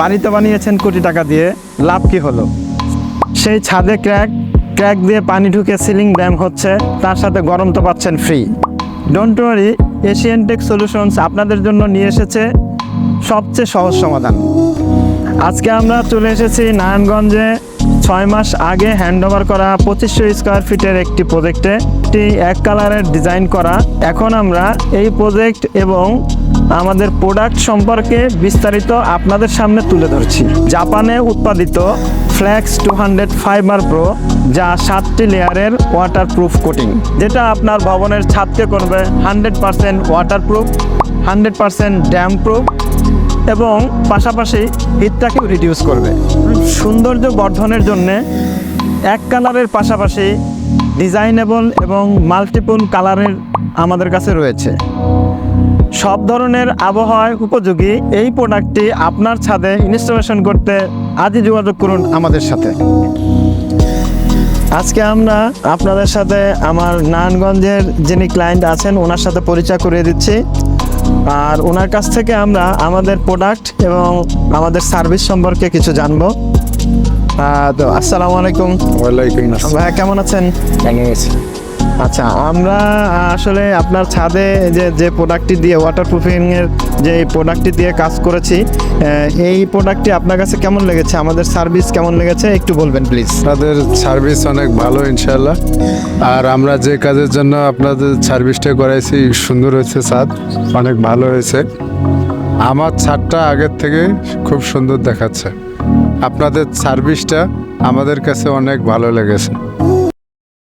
বাড়িতে বানিয়েছেন কোটি টাকা দিয়ে, লাভ কি হলো? সেই ছাদে ক্র্যাক ক্র্যাক দিয়ে পানি ঢুকে সিলিং ড্যাম হচ্ছে, তার সাথে গরম তো পাচ্ছেন free don't worry Asian tech solutions আপনাদের জন্য নিয়ে এসেছে সবচেয়ে সহজ সমাধান। আজকে আমরা চলে এসেছি নারায়ণগঞ্জে, ছয় মাস আগে হ্যান্ড ওভার করা পঁচিশশো স্কোয়ার ফিটের একটি প্রজেক্টে একটি এক কালারের ডিজাইন করা। এখন আমরা এই প্রজেক্ট এবং আমাদের প্রোডাক্ট সম্পর্কে বিস্তারিত আপনাদের সামনে তুলে ধরছি। জাপানে উৎপাদিত flex two hundred fibre pro যা সাতটি লেয়ারের ওয়াটারপ্রুফ কোটিং যেটা আপনার ভবনের ছাদকে করবে hundred percent waterproof hundred percent damp proof এবং পাশাপাশি হিটটাকেও রিডিউস করবে। সৌন্দর্য বর্ধনের জন্যে এক কালারের পাশাপাশি ডিজাইনেবল এবং মাল্টিপল কালারের আমাদের কাছে রয়েছে। সব ধরনের আবহাওয়ায় উপযোগী এই প্রোডাক্টটি আপনার ছাদে ইনস্টলেশন করতে আজই যোগাযোগ করুন আমাদের সাথে। আজকে আমরা আপনাদের সাথে আমার নারায়ণগঞ্জের যিনি ক্লায়েন্ট আছেন ওনার সাথে পরিচয় করিয়ে দিচ্ছি। আর ওনার কাছ থেকে আমরা আমাদের প্রোডাক্ট এবং আমাদের সার্ভিস সম্পর্কে কিছু জানব। তো আসসালামু আলাইকুম। ওয়ালাইকুম আসসালাম। ভাইয়া কেমন আছেন? কেমন আছি আচ্ছা আমরা আসলে আপনার ছাদে যে যে প্রোডাক্টটি দিয়ে ওয়াটারপ্রুফিং এর যে প্রোডাক্টটি দিয়ে কাজ করেছি এই প্রোডাক্টটি আপনার কাছে কেমন লেগেছে? আমাদের সার্ভিস কেমন লেগেছে? একটু বলবেন প্লিজ আপনাদের সার্ভিস অনেক ভালো ইনশাল্লাহ আর আমরা যে কাজের জন্য আপনাদের সার্ভিসটা করাইছি, সুন্দর হয়েছে ছাদ, অনেক ভালো হয়েছে। আমার ছাদটা আগের থেকে খুব সুন্দর দেখাচ্ছে। আপনাদের সার্ভিসটা আমাদের কাছে অনেক ভালো লেগেছে।